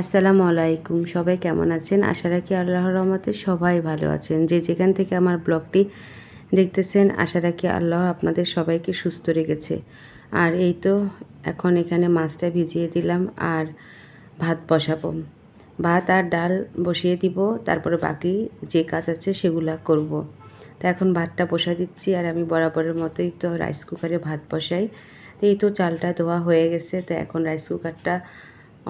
আসসালামু আলাইকুম। সবাই কেমন আছেন? আশা রাখি আল্লাহর রহমতে সবাই ভালো আছেন। যে যেখান থেকে আমার ব্লগটি দেখতেছেন, আশা রাখি আল্লাহ আপনাদের সবাইকে সুস্থ রেখেছে। আর এই তো এখন এখানে মাছটা ভিজিয়ে দিলাম আর ভাত বসাবো। ভাত আর ডাল বসিয়ে দিব, তারপরে বাকি যে কাজ আছে সেগুলো করব। তো এখন ভাতটা বসা দিচ্ছি আর আমি বরাবরের মতোই তো রাইস কুকারে ভাত বসাই। তো এই তো চালটা ধোয়া হয়ে গেছে, তো এখন রাইস কুকারটা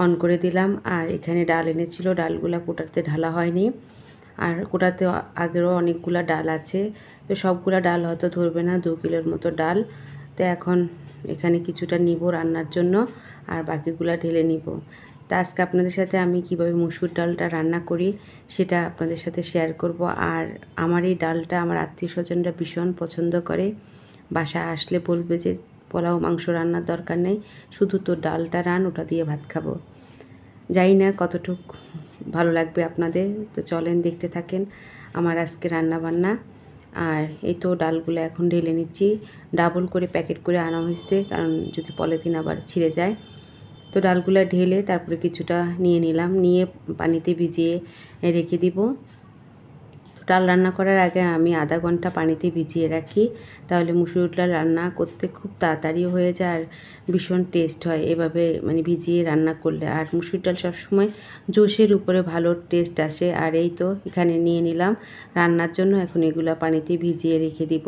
অন করে দিলাম। আর এখানে ডাল এনেছিল, ডালগুলা কোটাতে ঢালা হয়নি। আর কোটাতে আগেরও অনেকগুলা ডাল আছে। তো সবগুলা ডাল হয়তো ধরবে না, দু কিলোর মতো ডাল। তো এখন এখানে কিছুটা নিব রান্নার জন্য, আর বাকিগুলা ঢেলে নিব। তা আজকে আপনাদের সাথে আমি কীভাবে মুসুর ডালটা রান্না করি সেটা আপনাদের সাথে শেয়ার করব। আর আমার এই ডালটা আমার আত্মীয় স্বজনরা ভীষণ পছন্দ করে। বাসা আসলে বলবে যে পোলাও, মাংস রান্নার দরকার নেই। শুধু তো ডালটা রান, ওটা দিয়ে ভাত খাব। জানি না কতটুক ভালো লাগবে আপনাদের। তো চলেন দেখতে থাকেন আমার আজকে রান্না বান্না আর এই তো ডালগুলো এখন ঢেলে নিচ্ছি। ডাবল করে প্যাকেট করে আনা হয়েছে, কারণ যদি পলিথিন আবার ছিঁড়ে যায়। তো ডালগুলো ঢেলে তারপরে কিছুটা নিয়ে নিলাম। নিয়ে পানিতে ভিজিয়ে রেখে দিব। ডাল রান্না করার আগে আমি আধা ঘণ্টা পানিতে ভিজিয়ে রাখি। তাহলে মুসুর ডাল রান্না করতে খুব তাড়াতাড়ি হয়ে যায় আর ভীষণ টেস্ট হয় এভাবে মানে ভিজিয়ে রান্না করলে। আর মুসুর ডাল সবসময় জোশের উপরে ভালো টেস্ট আসে। আর এই তো এখানে নিয়ে নিলাম। রান্নার জন্য এখন এগুলো পানিতে ভিজিয়ে রেখে দিব।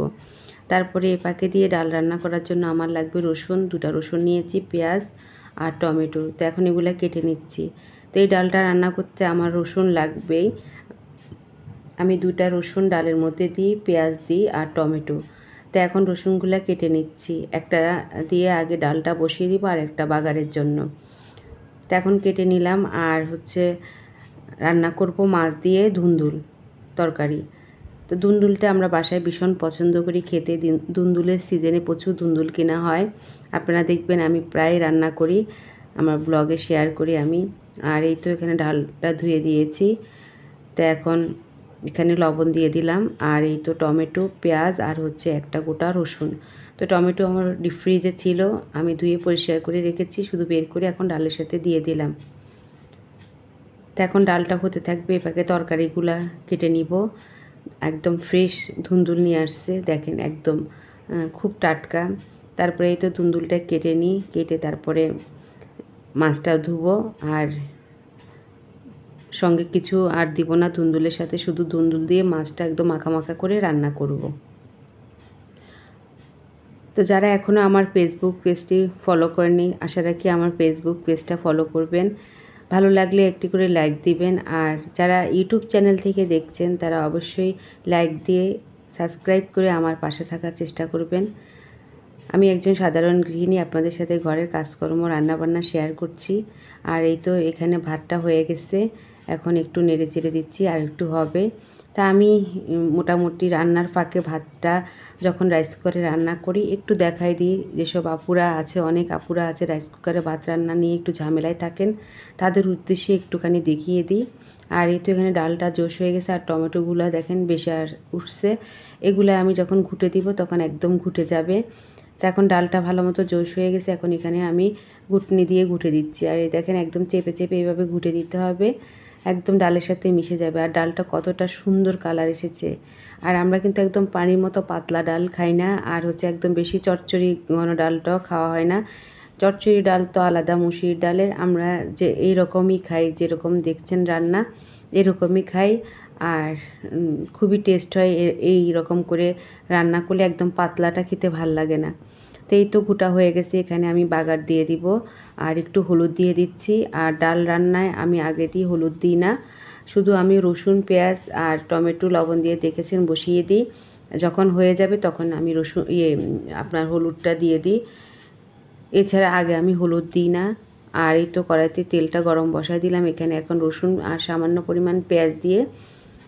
তারপরে এ পাকে দিয়ে ডাল রান্না করার জন্য আমার লাগবে রসুন, দুটা রসুন নিয়েছি, পেঁয়াজ আর টমেটো। তো এখন এগুলো কেটে নিচ্ছি। তো এই ডালটা রান্না করতে আমার রসুন লাগবেই। আমি দুটা রসুন ডালের মধ্যে দিই, পেঁয়াজ দিই আর টমেটো। তো এখন রসুনগুলো কেটে নিচ্ছি। একটা দিয়ে আগে ডালটা বসিয়ে দিব আর একটা বাগারের জন্য। তো এখন কেটে নিলাম আর হচ্ছে রান্না করব মাছ দিয়ে ধুন্দুল তরকারি। তো দুন্দুলটা আমরা বাসায় ভীষণ পছন্দ করি খেতে। দুন্দুলের সিজনে প্রচুর দুন্দুল কেনা হয়। আপনারা দেখবেন আমি প্রায় রান্না করি, আমার ব্লগে শেয়ার করি আমি। আর এই তো এখানে ডালটা ধুয়ে দিয়েছি। তো এখন এখানে লবণ দিয়ে দিলাম। আর এই তো টমেটো, পেঁয়াজ আর হচ্ছে একটা গোটা রসুন। তো টমেটো আমার ডিপ ফ্রিজে ছিল। আমি ধুয়ে পরিষ্কার করে রেখেছি। শুধু বের করে এখন ডালের সাথে দিয়ে দিলাম। তো এখন ডালটা হতে থাকবে এপাকে তরকারিগুলা কেটে নিব। একদম ফ্রেশ ধুন্দুল নিয়ে আসছে। দেখেন একদম খুব টাটকা। তারপরে এই তো ধুন্দুলটা কেটে নিই। কেটে তারপরে মাছটা ধুবো। আর সঙ্গে কিছু আর দিব না দুন্দুলের সাথে, শুধু দুন্দুল দিয়ে মাছটা একদম মাখা মাখা করে রান্না করব। তো যারা এখনও আমার ফেসবুক পেজটি ফলো করেনি আশা রাখি আমার ফেসবুক পেজটা ফলো করবেন। ভালো লাগলে একটি করে লাইক দিবেন, আর যারা ইউটিউব চ্যানেল থেকে দেখছেন, তারা অবশ্যই লাইক দিয়ে সাবস্ক্রাইব করে আমার পাশে থাকার চেষ্টা করবেন। আমি একজন সাধারণ গৃহিণী, আপনাদের সাথে ঘরের কাজকর্ম, রান্নাবান্না শেয়ার করছি, আর এই তো এখানে ভাতটা হয়ে গেছে। এখন একটু নেড়ে চেড়ে দিচ্ছি আর একটু হবে। তা আমি মোটামুটি রান্নার ফাঁকে ভাতটা যখন রাইস কুকারে রান্না করি, একটু দেখাই দিই যেসব আপুরা আছে, অনেক আপুরা আছে রাইস কুকারে ভাত রান্না নিয়ে একটু ঝামেলায় থাকেন, তাদের উদ্দেশ্যে একটুখানি দেখিয়ে দিই। আর এই তো এখানে ডালটা জোশ হয়ে গেছে আর টমেটোগুলো দেখেন বেশি আর উঠছে। এগুলো আমি যখন ঘুটে দিব তখন একদম ঘুটে যাবে। তো এখন ডালটা ভালো মতো জোশ হয়ে গেছে, এখন এখানে আমি ঘুটনি দিয়ে ঘুটে দিচ্ছি। আর এই দেখেন একদম চেপে চেপে এইভাবে ঘুটে দিতে হবে। একদম ডালের সাথে মিশে যাবে। আর ডালটা কতটা সুন্দর কালার এসেছে। আর আমরা কিন্তু একদম পানির মতো পাতলা ডাল খাই না। আর হচ্ছে একদম বেশি চচ্চড়ি ঘন ডালটাও খাওয়া হয় না। চচ্চড়ি ডাল তো আলাদা মুসির ডালের আমরা যে এই রকমই খাই, যেরকম দেখছেন রান্না, এরকমই খাই। আর খুবই টেস্ট হয় এই রকম করে রান্না করলে একদম পাতলাটা খেতে ভালো লাগে না। তো এই তো গোটা হয়ে গেছে, এখানে আমি বাগার দিয়ে দিব। আর একটু হলুদ দিয়ে দিচ্ছি। আর ডাল রান্নায় আমি আগে দিয়ে হলুদ দিই না। শুধু আমি রসুন, পেঁয়াজ আর টমেটো, লবণ দিয়ে দেখেছেন বসিয়ে দিই। যখন হয়ে যাবে তখন আমি রসুন ইয়ে আপনার হলুদটা দিয়ে দিই। এছাড়া আগে আমি হলুদ দিই না। আর এই তো কড়াইতে তেলটা গরম বসায় দিলাম। এখানে এখন রসুন আর সামান্য পরিমাণ পেঁয়াজ দিয়ে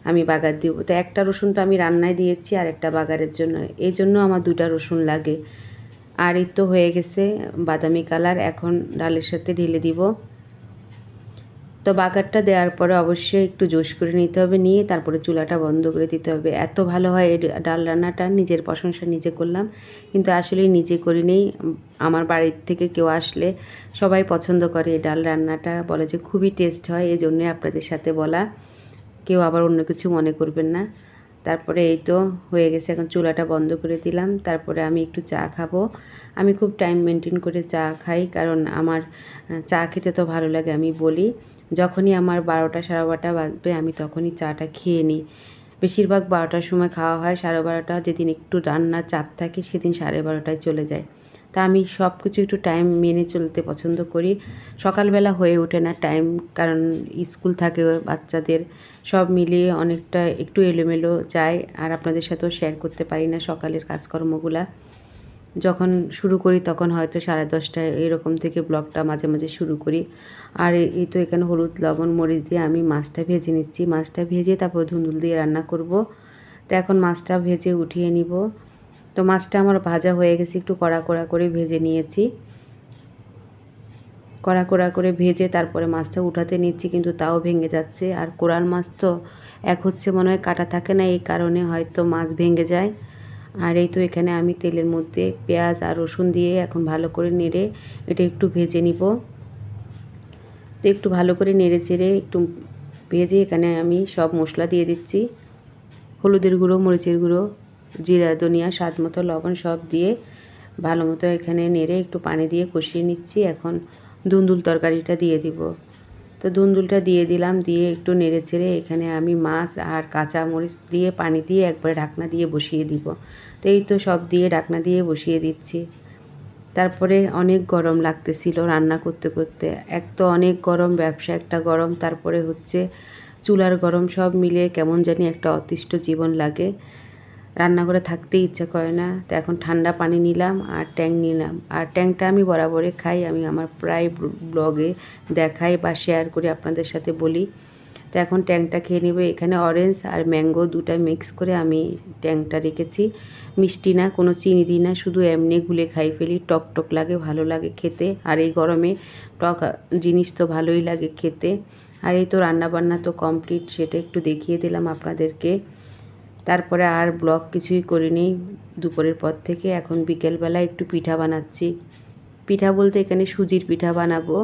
আমি বাগার দিব। তো একটা রসুন তো আমি রান্নায় দিয়েছি আর একটা বাগারের জন্য। এই জন্য আমার দুটা রসুন লাগে। আর তো হয়ে গেছে বাদামি কালার, এখন ডালের সাথে ঢেলে দিব। তো বাগারটা দেওয়ার পরে অবশ্যই একটু জোশ করে নিতে হবে, নিয়ে তারপরে চুলাটা বন্ধ করে দিতে হবে। এত ভালো হয় এই ডাল রান্নাটা, নিজের প্রশংসা নিজে করলাম। কিন্তু আসলে নিজে করিনি আমার বাড়ির থেকে কেউ আসলে সবাই পছন্দ করে এই ডাল রান্নাটা, বলে যে খুবই টেস্ট হয় এই জন্যই আপনাদের সাথে বলা। কেউ আবার অন্য কিছু মনে করবেন না। তারপরে এই তো হয়ে গেছে, এখন চুলাটা বন্ধ করে দিলাম। তারপরে আমি একটু চা খাব। আমি খুব টাইম মেনটেন করে চা খাই, কারণ আমার চা খেতে তো ভালো লাগে, আমি বলি। যখনই আমার বারোটা সাড়ে বারোটা বাজবে, আমি তখনই চাটা খেয়ে নিই। বেশিরভাগ বারোটার সময় খাওয়া হয়, সাড়ে বারোটা যেদিন একটু রান্নার চাপ থাকে, সেদিন সাড়ে বারোটায় চলে যায়। তা আমি সব কিছু একটু টাইম মেনে চলতে পছন্দ করি। সকালবেলা হয়ে ওঠে না টাইম কারণ স্কুল থাকে বাচ্চাদের। সব মিলিয়ে অনেকটা একটু এলোমেলো যায়, আর আপনাদের সাথেও শেয়ার করতে পারি না সকালের কাজকর্মগুলা। যখন শুরু করি তখন হয়তো সাড়ে দশটায় এরকম থেকে ব্লগটা মাঝে মাঝে শুরু করি। আর এই তো এখানে হলুদ, লবণ, মরিচ দিয়ে আমি মাছটা ভেজে নিচ্ছি। মাছটা ভেজে তারপর ধুন্দুল দিয়ে রান্না করব। তো এখন মাছটা ভেজে উঠিয়ে নিব। তো মাছটা আমার ভাজা হয়ে গেছে, একটু কড়া কড়া করে ভেজে নিয়েছি। কড়া কড়া করে ভেজে তারপরে মাছটা উঠাতে নিচ্ছি, কিন্তু তাও ভেঙে যাচ্ছে। আর কোরাল মাছ তো এক হচ্ছে মনে হয় কাটা থাকে না, এই কারণে হয়তো মাছ ভেঙে যায়। আর এই তো এখানে আমি তেলের মধ্যে পেঁয়াজ আর রসুন দিয়ে এখন ভালো করে নেড়ে এটা একটু ভেজে নিব। তো একটু ভালো করে নেড়ে চেড়ে একটু ভেজে এখানে আমি সব মশলা দিয়ে দিচ্ছি। হলুদের গুঁড়ো, মরিচের গুঁড়ো জিরা, ধনিয়া, স্বাদ মতো লবণ সব দিয়ে ভালো মতো এখানে নেড়ে একটু পানি দিয়ে কষিয়ে নিচ্ছি। এখন দুন্দুল তরকারিটা দিয়ে দিব। তো দুন্দুলটা দিয়ে দিলাম, দিয়ে একটু নেড়ে চেড়ে এখানে আমি মাছ আর কাঁচা মরিচ দিয়ে পানি দিয়ে একবারে ঢাকনা দিয়ে বসিয়ে দিব। তো এই তো সব দিয়ে ঢাকনা দিয়ে বসিয়ে দিচ্ছি। তারপরে অনেক গরম লাগতেছিল রান্না করতে করতে। এক তো অনেক গরম, ব্যবসা একটা গরম, তারপরে হচ্ছে চুলার গরম সব মিলে কেমন জানি একটা অতিষ্ঠ জীবন লাগে। রান্নাঘরে থাকতে ইচ্ছা করে না। তো এখন ঠান্ডা পানি নিলাম আর ট্যাং নিলাম। আর ট্যাংটা আমি বরাবরই খাই, আমি আমার প্রায় ব্লগে দেখাই বা শেয়ার করি, আপনাদের সাথে বলি। তো এখন ট্যাংটা খেয়ে নেবে। এখানে অরেঞ্জ আর ম্যাঙ্গো দুটা মিক্স করে আমি ট্যাংটা রেখেছি। মিষ্টি না, কোনো চিনি দিই না, শুধু এমনি গুলে খাই ফেলি। টক টক লাগে, ভালো লাগে খেতে। আর এই গরমে টক জিনিস তো ভালোই লাগে খেতে। আর এই তো রান্নাবান্না তো কমপ্লিট সেটা একটু দেখিয়ে দিলাম আপনাদেরকে। তারপরে আর ব্লগ কিছুই করিনি। দুপুরের পর থেকে এখন বিকেলবেলা একটু পিঠা বানাচ্ছি। পিঠা বলতে এখানে সুজির পিঠা বানাবো।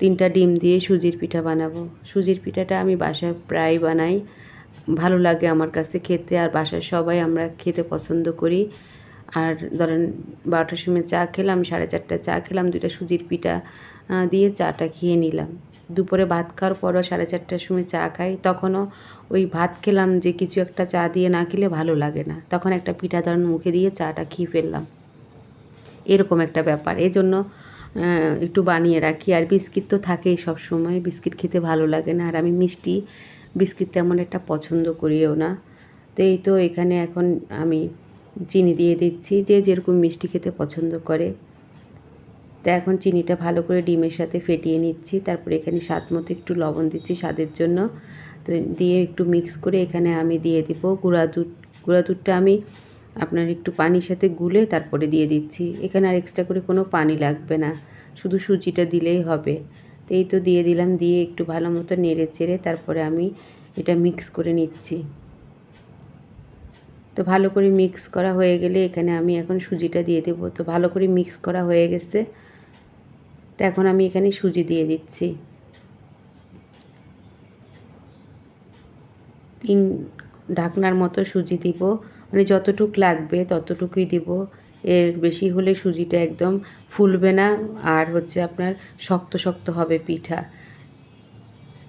তিনটা ডিম দিয়ে সুজির পিঠা বানাবো। সুজির পিঠাটা আমি বাসায় প্রায় বানাই। ভালো লাগে আমার কাছে খেতে আর বাসায় সবাই আমরা খেতে পছন্দ করি। আর ধরেন বারোটার সময় চা খেলাম, সাড়ে চারটা চা খেলাম, দুইটা সুজির পিঠা দিয়ে চাটা খেয়ে নিলাম। দুপুরে ভাত খাওয়ার পরও সাড়ে চারটার সময় চা খাই। তখনও ওই ভাত খেলাম যে কিছু একটা চা দিয়ে না খেলে ভালো লাগে না। তখন একটা পিঠা ধরেন মুখে দিয়ে চাটা খেয়ে ফেললাম। এরকম একটা ব্যাপার। এই জন্য একটু বানিয়ে রাখি। আর বিস্কিট তো থাকেই সব সময় বিস্কিট খেতে ভালো লাগে না। আর আমি মিষ্টি বিস্কিট তেমন একটা পছন্দ করিও না। তো এই তো এখানে এখন আমি চিনি দিয়ে দিচ্ছি। যে যেরকম মিষ্টি খেতে পছন্দ করে। তো এখন চিনিটা ভালো করে ডিমের সাথে ফেটিয়ে নিচ্ছি। তারপরে এখানে স্বাদ মতো একটু লবণ দিচ্ছি স্বাদের জন্য। তো দিয়ে একটু মিক্স করে এখানে আমি দিয়ে দিব গুঁড়া দুধ। গুঁড়া দুধটা আমি আপনার একটু পানির সাথে গুলে তারপরে দিয়ে দিচ্ছি। এখানে আর এক্সট্রা করে কোনো পানি লাগবে না। শুধু সুজিটা দিলেই হবে। তো এই তো দিয়ে দিলাম। দিয়ে একটু ভালো মতো নেড়ে চেড়ে তারপরে আমি এটা মিক্স করে নিচ্ছি। তো ভালো করে মিক্স করা হয়ে গেলে এখানে আমি এখন সুজিটা দিয়ে দেবো। তো ভালো করে মিক্স করা হয়ে গেছে। তো এখন আমি এখানে সুজি দিয়ে দিচ্ছি। তিন ঢাকনার মতো সুজি দিব। মানে যতটুক লাগবে ততটুকুই দিব। এর বেশি হলে সুজিটা একদম ফুলবে না আর হচ্ছে আপনার শক্ত শক্ত হবে পিঠা।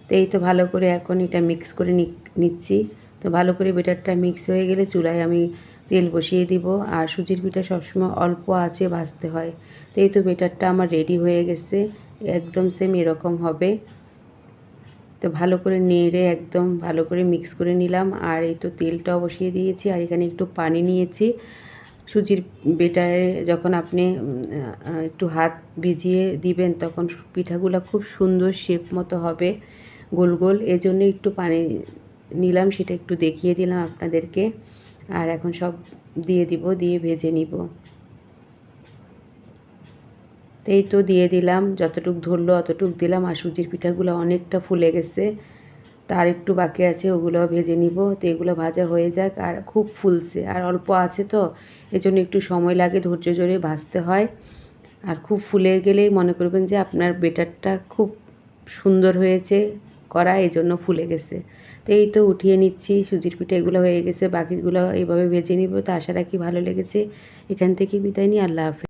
তো এই তো ভালো করে এখন এটা মিক্স করে নিচ্ছি। তো ভালো করে বেটারটা মিক্স হয়ে গেলে চুলায় আমি তেল বসিয়ে দিব। আর সুজির পিঠা সবসময় অল্প আছে ভাজতে হয়। তো এই তো বেটারটা আমার রেডি হয়ে গেছে। একদম সেম এরকম হবে। তো ভালো করে নেড়ে একদম ভালো করে মিক্স করে নিলাম। আর এই তো তেলটাও বসিয়ে দিয়েছি। আর এখানে একটু পানি নিয়েছি। সুজির বেটারে যখন আপনি একটু হাত ভিজিয়ে দিবেন, তখন পিঠাগুলো খুব সুন্দর শেপ মতো হবে। গোল গোল। এজন্য একটু পানি নিলাম, সেটা একটু দেখিয়ে দিলাম আপনাদেরকে। আর এখন সব দিয়ে দিব, দিয়ে ভেজে নিব। এই তো দিয়ে দিলাম, যতটুক ধরলো অতটুক দিলাম, আর সুজির পিঠাগুলো অনেকটা ফুলে গেছে। তার একটু বাকি আছে ওগুলো ভেজে নিব। তো এগুলো ভাজা হয়ে যাক, আর খুব ফুলছে, আর অল্প আছে তো, এজন্য একটু সময় লাগে, ধৈর্য ধরে ভাজতে হয়। আর খুব ফুলে গেলেই মনে করবেন যে আপনার বেটারটা খুব সুন্দর হয়েছে করা এই জন্য ফুলে গেছে। তো এই তো উঠিয়ে নিচ্ছি, সুজির পিঠে এগুলো হয়ে গেছে, বাকিগুলো এভাবে ভেজে নিব, তো আশা রাখি ভালো লেগেছে। এখান থেকে বিদায় নিই, আল্লাহ হাফেজ।